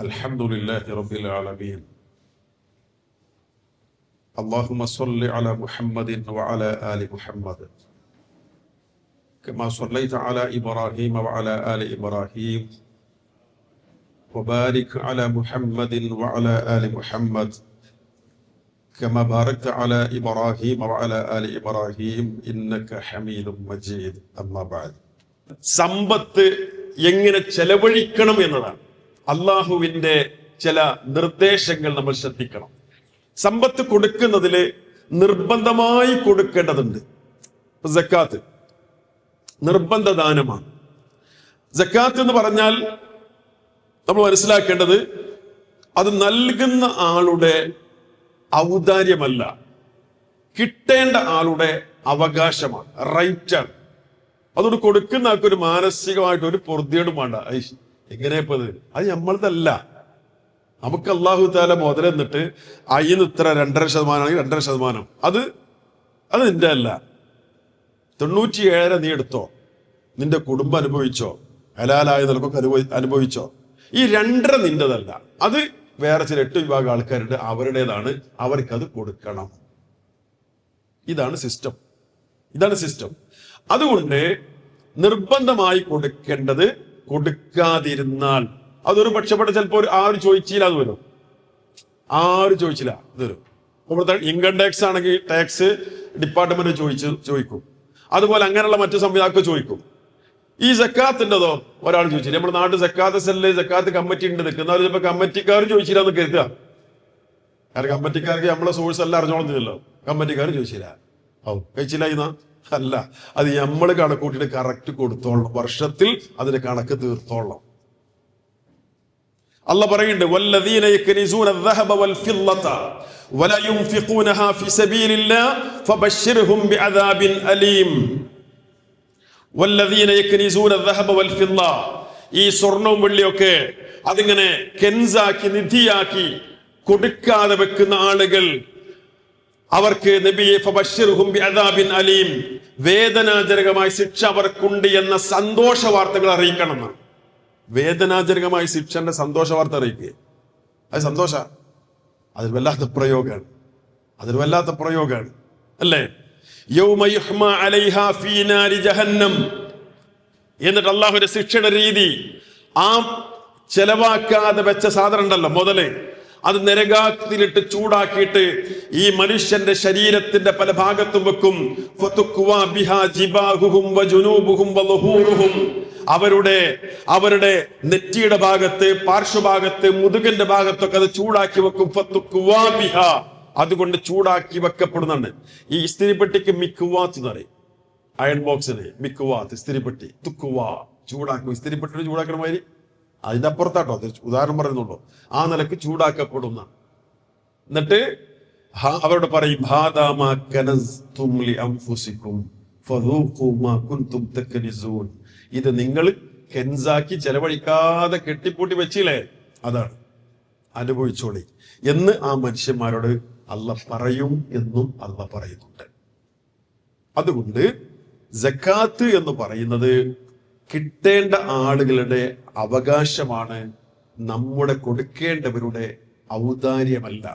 الحمد لله رب العالمين اللهم صل على محمد وعلى آل محمد كما صليت على إبراهيم وعلى آل إبراهيم وبارك على محمد وعلى آل محمد كما باركت على إبراهيم وعلى آل إبراهيم إنك حميد مجيد أما بعد സമ്പത്ത് എങ്ങനെ ചെലവഴിക്കണം എന്നതാണ് അള്ളാഹുവിന്റെ ചില നിർദ്ദേശങ്ങൾ നമ്മൾ ശ്രദ്ധിക്കണം. സമ്പത്ത് കൊടുക്കുന്നതിൽ നിർബന്ധമായി കൊടുക്കേണ്ടതുണ്ട്. ജക്കാത്ത് നിർബന്ധ ദാനമാണ്. ജക്കാത്ത് എന്ന് പറഞ്ഞാൽ നമ്മൾ മനസ്സിലാക്കേണ്ടത് അത് നൽകുന്ന ആളുടെ ഔദാര്യമല്ല. കിട്ടേണ്ട ആളുടെ അവകാശമാണ്. റൈറ്റാണ്. അതുകൊണ്ട് കൊടുക്കുന്ന ആൾക്കൊരു മാനസികമായിട്ട് ഒരു പൊറുതിയോടും വേണ്ട. എങ്ങനെ ഇപ്പത് അത് നമ്മളതല്ല നമുക്ക് അള്ളാഹു താല മുതലെന്നിട്ട് അയിന്ന് ഇത്ര രണ്ടര ശതമാനമാണെങ്കിൽ രണ്ടര ശതമാനം. അത് അത് നിന്റെ അല്ല. തൊണ്ണൂറ്റി ഏഴര നീ എടുത്തോ. നിന്റെ കുടുംബം അനുഭവിച്ചോ. ഹലാലായ നിലക്കൊക്കെ അനുഭവി അനുഭവിച്ചോ. ഈ രണ്ടര നിന്റെതല്ല. അത് വേറെ ചില എട്ട് വിഭാഗം ആൾക്കാരുണ്ട്. അവരുടേതാണ്. അവർക്കത് കൊടുക്കണം. ഇതാണ് സിസ്റ്റം ഇതാണ് സിസ്റ്റം അതുകൊണ്ട് നിർബന്ധമായി കൊടുക്കേണ്ടത് കൊടുക്കാതിരുന്നാൽ അതൊരു പക്ഷപ്പെട്ട ചിലപ്പോൾ ഒരു ആര് ചോദിച്ചില്ല അത് വരും. ആര് ചോദിച്ചില്ല ഇത് വരും. ഇവിടുത്തെ ഇൻകം ടാക്സ് ആണെങ്കിൽ ടാക്സ് ഡിപ്പാർട്ട്മെന്റ് ചോദിച്ച് ചോദിക്കും. അതുപോലെ അങ്ങനെയുള്ള മറ്റു സംവിധാനമൊക്കെ ചോദിക്കും. ഈ സക്കാത്തിന്റെതോ? ഒരാൾ ചോദിച്ചില്ല നമ്മുടെ നാട്ടിൽ സക്കാത്ത് സെല്ല് സക്കാത്ത് കമ്മിറ്റി ഉണ്ട് നിൽക്കുന്ന അവർ ചിലപ്പോൾ കമ്മിറ്റിക്കാർ ചോദിച്ചില്ല എന്ന് കരുതുക. കാരണം കമ്മിറ്റിക്കാർക്ക് നമ്മളെ സോഴ്സ് എല്ലാം അറിഞ്ഞോളുന്നില്ലല്ലോ കമ്മിറ്റിക്കാർ ചോദിച്ചില്ല. ഓ കഴിച്ചില്ല ഇന്നാ. അല്ല അത് നമ്മൾ കണക്കൂട്ടിട്ട് കറക്റ്റ് കൊടുത്തോളണം വർഷത്തിൽ അതിന്റെ കണക്ക് തീർത്തോളണം അല്ല പറയുന്നുണ്ട് വല്ലദീന യക്നിസൂന الذهب والفضة ولا ينفقونها في سبيل الله فبشرهم بعذاب أليم വല്ലദീന യക്നിസൂന الذهب والفضة ഈ സ്വർണവും വെള്ളിയൊക്കെ അതിങ്ങനെ കെൻസാക്കി നിധിയാക്കി കൊടുക്കാതെ വെക്കുന്ന ആളുകൾ അവർക്ക് അലീം വേദനാജനകമായ ശിക്ഷ അവർക്കുണ്ട് എന്ന സന്തോഷ വാർത്തകൾ അറിയിക്കണം എന്നാണ്. വേദനാജനകമായ ശിക്ഷന്റെ സന്തോഷ വാർത്ത അറിയിക്കുക അത് സന്തോഷ. അതൊരു വല്ലാത്ത പ്രയോഗമാണ് അതൊരു വല്ലാത്ത പ്രയോഗമാണ് അല്ലേ? എന്നിട്ട് അള്ളാഹുവിന്റെ ശിക്ഷയുടെ രീതി. ആ ചെലവാക്കാതെ വെച്ച സാധനം ഉണ്ടല്ലോ മുതൽ. അത് നരകാത്തിലിട്ട് ചൂടാക്കിയിട്ട് ഈ മനുഷ്യന്റെ ശരീരത്തിന്റെ പല ഭാഗത്തും വെക്കും. അവരുടെ അവരുടെ നെറ്റിയുടെ ഭാഗത്ത് പാർശ്വഭാഗത്ത് മുതുകന്റെ ഭാഗത്തൊക്കെ അത് ചൂടാക്കി വെക്കും. അതുകൊണ്ട് ചൂടാക്കി വെക്കപ്പെടുന്നുണ്ട് ഈ ഇസ്തിരിപ്പെട്ടിക്ക് മിക്കുവാത്ത് എന്ന് പറയും. അയൺ ബോക്സിന് മിക്കുവാത്ത് ഇസ്തിരിപ്പെട്ടി. തുക്കുവാ ചൂടാക്കും. ഇസ്തിരിപ്പെട്ടി ചൂടാക്കണ അപ്പുറത്താട്ടോ ഉദാഹരണം പറയുന്നുള്ളൂ. ആ നിലയ്ക്ക് ചൂടാക്കപ്പെടുന്ന. എന്നിട്ട് അവരോട് പറയും. ഇത് നിങ്ങൾ കെൻസാക്കി ചെലവഴിക്കാതെ കെട്ടിപ്പൂട്ടി വെച്ചില്ലേ? അതാണ്. അനുഭവിച്ചോളി. എന്ന് ആ മനുഷ്യന്മാരോട് അല്ല പറയും എന്നും അല്ല പറയുന്നുണ്ട്. അതുകൊണ്ട് ജക്കാത്ത് എന്ന് പറയുന്നത് കിട്ടേണ്ട ആളുകളുടെ അവകാശമാണ് നമ്മുടെ കൊടുക്കേണ്ടവരുടെ ഔദാര്യമല്ല.